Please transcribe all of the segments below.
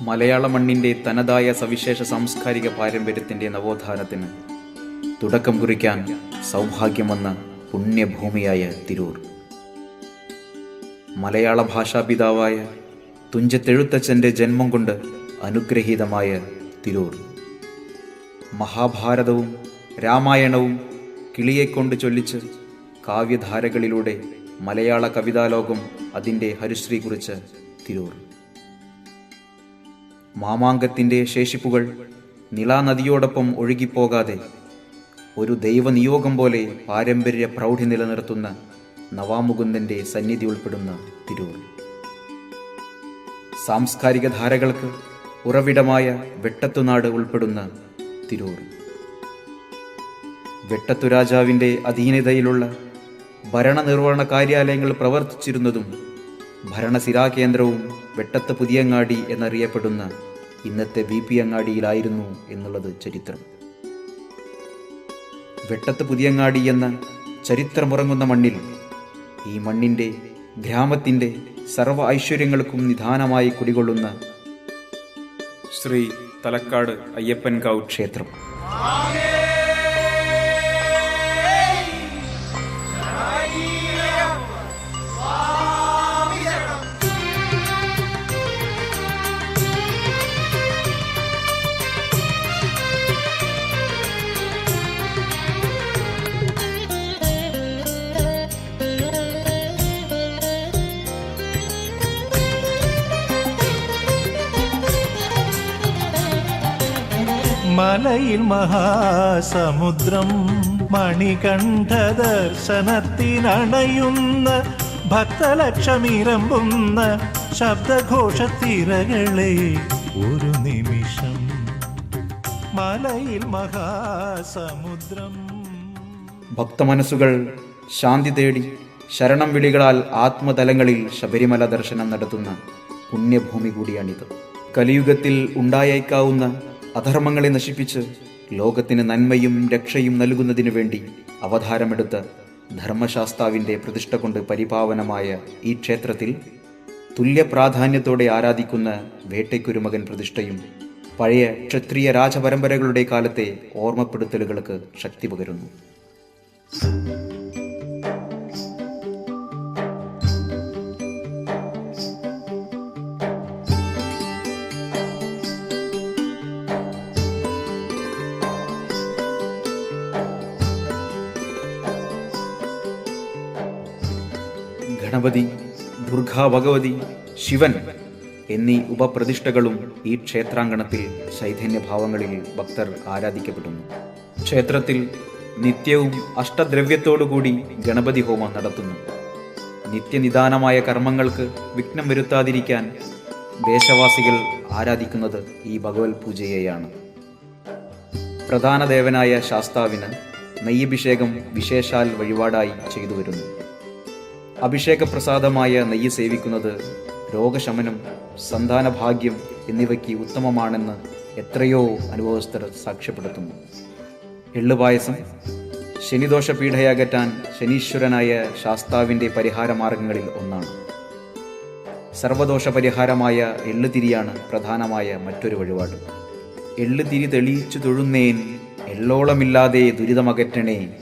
മലയാള മണ്ണിന്റെ തനതായ സവിശേഷ സാംസ്കാരിക പാരമ്പര്യത്തിന്റെ നവോത്ഥാനത്തിന് തുടക്കം കുറിക്കാൻ സൗഭാഗ്യം വന്ന പുണ്യഭൂമിയായ തിരൂർ. മലയാള ഭാഷാപിതാവായ തുഞ്ചത്തെഴുത്തച്ഛന്റെ ജന്മം കൊണ്ട് അനുഗ്രഹീതമായ തിരൂർ. മഹാഭാരതവും രാമായണവും കിളിയെക്കൊണ്ട് ചൊല്ലിച്ച് കാവ്യധാരകളിലൂടെ മലയാള കവിതാലോകം അതിന്റെ ഹരിശ്രീ കുറിച്ച് തിരൂർ. മാമാങ്കത്തിന്റെ ശേഷിപ്പുകൾ നിളാനദിയോടൊപ്പം ഒഴുകിപ്പോകാതെ ഒരു ദൈവനിയോഗം പോലെ പാരമ്പര്യ പ്രൗഢി നിലനിർത്തുന്ന നവാമുകുന്ദന്റെ സന്നിധി ഉൾപ്പെടുന്ന തിരൂർ. സാംസ്കാരിക ധാരകൾക്ക് ഉറവിടമായ വെട്ടത്തുനാട് ഉൾപ്പെടുന്ന തിരൂർ. വെട്ടത്തു രാജാവിന്റെ അധീനതയിലുള്ള ഭരണനിർവഹണ കാര്യാലയങ്ങൾ പ്രവർത്തിച്ചിരുന്നതും ഭരണസിരാകേന്ദ്രവും വെട്ടത്ത് പുതിയങ്ങാടി എന്നറിയപ്പെടുന്ന ഇന്നത്തെ ബി പി അങ്ങാടിയിലായിരുന്നു എന്നുള്ളത് ചരിത്രം. വെട്ടത്ത് പുതിയങ്ങാടി എന്ന ചരിത്രമുറങ്ങുന്ന മണ്ണിൽ ഈ മണ്ണിന്റെ ഗ്രാമത്തിന്റെ സർവ ഐശ്വര്യങ്ങൾക്കും നിധാനമായി കുടികൊള്ളുന്ന ശ്രീ തലക്കാട് അയ്യപ്പൻകാവ് ക്ഷേത്രം. മലയിൽ മഹാസമുദ്രം മണികണ്ഠ ദർശനത്തിനണയുന്ന ഭക്തലക്ഷമിരമ്പുന്ന ശബ്ദഘോഷത്തിരകളെ ഒരു നിമിഷം. മലയിൽ മഹാസമുദ്രം. ഭക്തമനസ്സുകൾ ശാന്തി തേടി ശരണം വിളികളാൽ ആത്മതലങ്ങളിൽ ശബരിമല ദർശനം നടത്തുന്ന പുണ്യഭൂമി കൂടിയാണിത്. കലിയുഗത്തിൽ ഉണ്ടായേക്കാവുന്ന അധർമ്മങ്ങളെ നശിപ്പിച്ച് ലോകത്തിന് നന്മയും രക്ഷയും നൽകുന്നതിനു വേണ്ടി അവതാരമെടുത്ത ധർമ്മശാസ്താവിന്റെ പ്രതിഷ്ഠ കൊണ്ട് പരിപാവനമായ ഈ ക്ഷേത്രത്തിൽ തുല്യ പ്രാധാന്യത്തോടെ ആരാധിക്കുന്ന വേട്ടയ്ക്കൊരുമകൻ പ്രതിഷ്ഠയും പഴയ ക്ഷത്രിയ രാജപരമ്പരകളുടെ കാലത്തെ ഓർമ്മപ്പെടുത്തലുകൾക്ക് ശക്തി പകരുന്നു. ഗണപതി ദുർഗാ ഭഗവതി ശിവൻ എന്നീ ഉപപ്രതിഷ്ഠകളും ഈ ക്ഷേത്രാങ്കണത്തിൽ ചൈതന്യഭാവങ്ങളിൽ ഭക്തർ ആരാധിക്കപ്പെടുന്നു. ക്ഷേത്രത്തിൽ നിത്യവും അഷ്ടദ്രവ്യത്തോടുകൂടി ഗണപതി ഹോമം നടത്തുന്നു. നിത്യനിദാനമായ കർമ്മങ്ങൾക്ക് വിഘ്നം വരുത്താതിരിക്കാൻ ദേശവാസികൾ ആരാധിക്കുന്നത് ഈ ഭഗവത് പൂജയെയാണ്. പ്രധാന ദേവനായ ശാസ്താവിന് നെയ്യഭിഷേകം വിശേഷാൽ വഴിപാടായി ചെയ്തു വരുന്നു. അഭിഷേകപ്രസാദമായ നെയ്യ് സേവിക്കുന്നത് രോഗശമനം സന്താന ഭാഗ്യം എന്നിവയ്ക്ക് ഉത്തമമാണെന്ന് എത്രയോ അനുഭവസ്ഥർ സാക്ഷ്യപ്പെടുത്തുന്നു. എള്ളുപായസം ശനിദോഷ പീഠയകറ്റാൻ ശനീശ്വരനായ ശാസ്താവിന്റെ പരിഹാരമാർഗങ്ങളിൽ ഒന്നാണ്. സർവദോഷ പരിഹാരമായ എള്ളുതിരിയാണ് പ്രധാനമായ മറ്റൊരു വഴിപാട്. എള്ളുതിരി തെളിയിച്ചു തൊഴുന്നേൻ എള്ളോളമില്ലാതെ ദുരിതമകറ്റണേ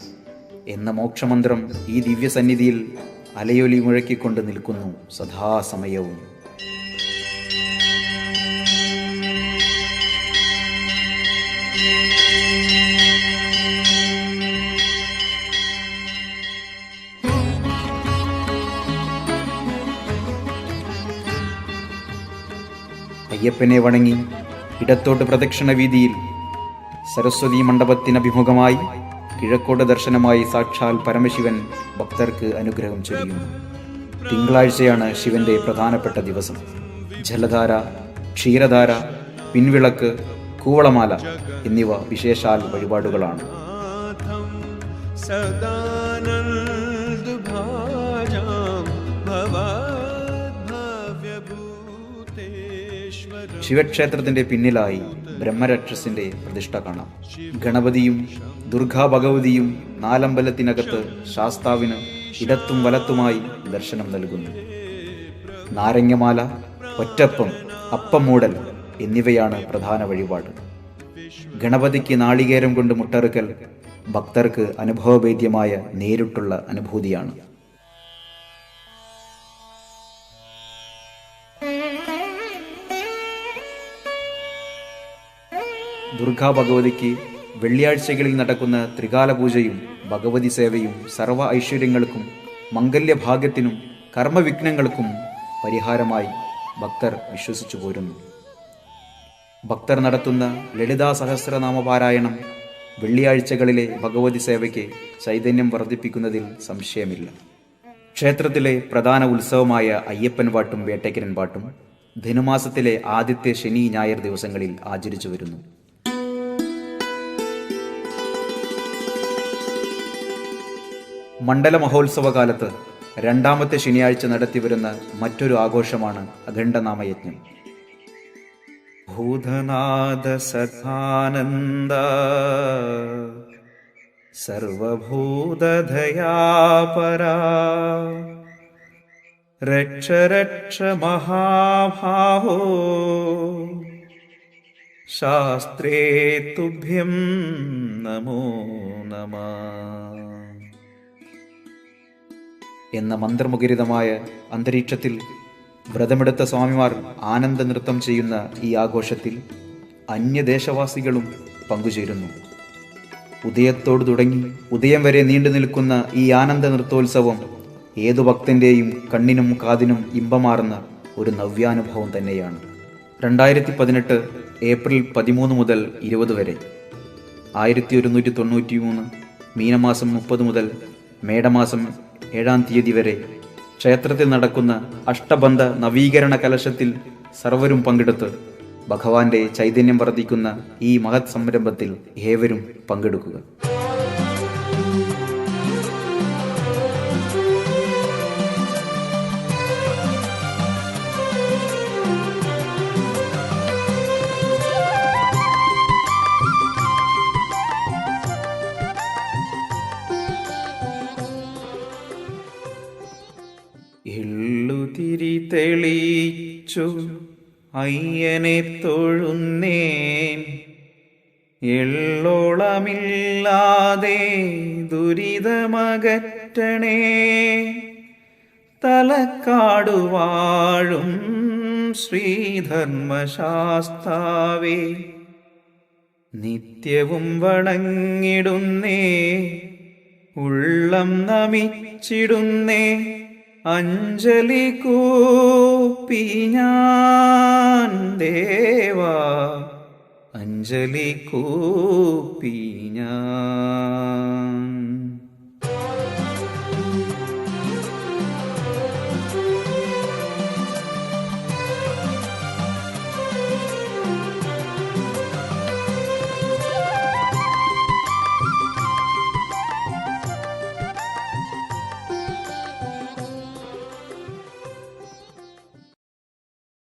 എന്ന മോക്ഷമന്ത്രം ഈ ദിവ്യസന്നിധിയിൽ അലയൊലി മുഴക്കിക്കൊണ്ട് നിൽക്കുന്നു സദാസമയവും. അയ്യപ്പനെ വണങ്ങി ഇടത്തോട്ട് പ്രദക്ഷിണ വീതിയിൽ സരസ്വതി മണ്ഡപത്തിനഭിമുഖമായി കിഴക്കോട്ട് ദർശനമായി സാക്ഷാൽ പരമശിവൻ ഭക്തർക്ക് അനുഗ്രഹം ചൊരിയുന്നു തിങ്കളാഴ്ചയാണ് ശിവന്റെ പ്രധാനപ്പെട്ട ദിവസം. ജലധാര ക്ഷീരധാര പിൻവിളക്ക് കൂവളമാല എന്നിവ വിശേഷാൽ വഴിപാടുകളാണ്. ശിവക്ഷേത്രത്തിന്റെ പിന്നിലായി ബ്രഹ്മരക്ഷസിന്റെ പ്രതിഷ്ഠ കാണാം. ഗണപതിയും ദുർഗാ ഭഗവതിയും നാലമ്പലത്തിനകത്ത് ശാസ്താവിന് ഇടത്തും വലത്തുമായി ദർശനം നൽകുന്നു. നാരങ്ങമാല ഒറ്റപ്പം അപ്പം മൂടൽ എന്നിവയാണ് പ്രധാന വഴിപാട്. ഗണപതിക്ക് നാളികേരം കൊണ്ട് മുട്ടറുക്കൽ ഭക്തർക്ക് അനുഭവവേദ്യമായ നേരിട്ടുള്ള അനുഭൂതിയാണ്. ദുർഗാ ഭഗവതിക്ക് വെള്ളിയാഴ്ചകളിൽ നടക്കുന്ന ത്രികാല പൂജയും ഭഗവതി സേവയും സർവ ഐശ്വര്യങ്ങൾക്കും മംഗല്യഭാഗ്യത്തിനും കർമ്മവിഘ്നങ്ങൾക്കും പരിഹാരമായി ഭക്തർ വിശ്വസിച്ചു പോരുന്നു. ഭക്തർ നടത്തുന്ന ലളിതാ സഹസ്രനാമപാരായണം വെള്ളിയാഴ്ചകളിലെ ഭഗവതി സേവയ്ക്ക് ചൈതന്യം വർദ്ധിപ്പിക്കുന്നതിൽ സംശയമില്ല. ക്ഷേത്രത്തിലെ പ്രധാന ഉത്സവമായ അയ്യപ്പൻ പാട്ടും വേട്ടയ്ക്കരൻ പാട്ടും ധനുമാസത്തിലെ ആദ്യത്തെ ശനി ഞായർ ദിവസങ്ങളിൽ ആചരിച്ചു വരുന്നു. മണ്ഡല മഹോത്സവ കാലത്ത് രണ്ടാമത്തെ ശനിയാഴ്ച നടത്തിവരുന്ന മറ്റൊരു ആഘോഷമാണ് അഖണ്ഡനാമയജ്ഞം. ഭൂതനാഥ സദാനന്ദ സർവഭൂതധയാപരാ രക്ഷ രക്ഷ മഹാഭാഹോ ശാസ്ത്രേ തുഭ്യം നമോ നമ. എന്ന മന്ത്രമുഖരിതമായ അന്തരീക്ഷത്തിൽ വ്രതമെടുത്ത സ്വാമിമാർ ആനന്ദ നൃത്തം ചെയ്യുന്ന ഈ ആഘോഷത്തിൽ അന്യദേശവാസികളും പങ്കുചേരുന്നു. ഉദയത്തോട് തുടങ്ങി ഉദയം വരെ നീണ്ടു നിൽക്കുന്ന ഈ ആനന്ദ നൃത്തോത്സവം ഏതു ഭക്തന്റെയും കണ്ണിനും കാതിനും ഇമ്പമാറുന്ന ഒരു നവ്യാനുഭവം തന്നെയാണ്. രണ്ടായിരത്തി പതിനെട്ട് ഏപ്രിൽ പതിമൂന്ന് മുതൽ ഇരുപത് വരെ. ആയിരത്തി ഒരുന്നൂറ്റി തൊണ്ണൂറ്റി മൂന്ന് മീനമാസം മുപ്പത് മുതൽ മേടമാസം ഏഴാം തീയതി വരെ ക്ഷേത്രത്തിൽ നടക്കുന്ന അഷ്ടബന്ധ നവീകരണ കലശത്തിൽ സർവരും പങ്കെടുത്ത് ഭഗവാന്റെ ചൈതന്യം വർദ്ധിക്കുന്ന ഈ മഹത് സംരംഭത്തിൽ ഏവരും പങ്കെടുക്കുക. തെളിച്ചു അയ്യനെ തൊഴുന്നേൻ. എള്ളോളമില്ലാതെ ദുരിതമകറ്റണേ. തലക്കാടുവാഴും ശ്രീധർമ്മശാസ്താവേ. നിത്യവും വണങ്ങിടുന്നേ. ഉള്ളം നമിച്ചിടുന്നേ. അഞ്ജലി കൂപ്പി ഞാൻ ദേവാ അഞ്ജലി കൂപ്പി ഞാൻ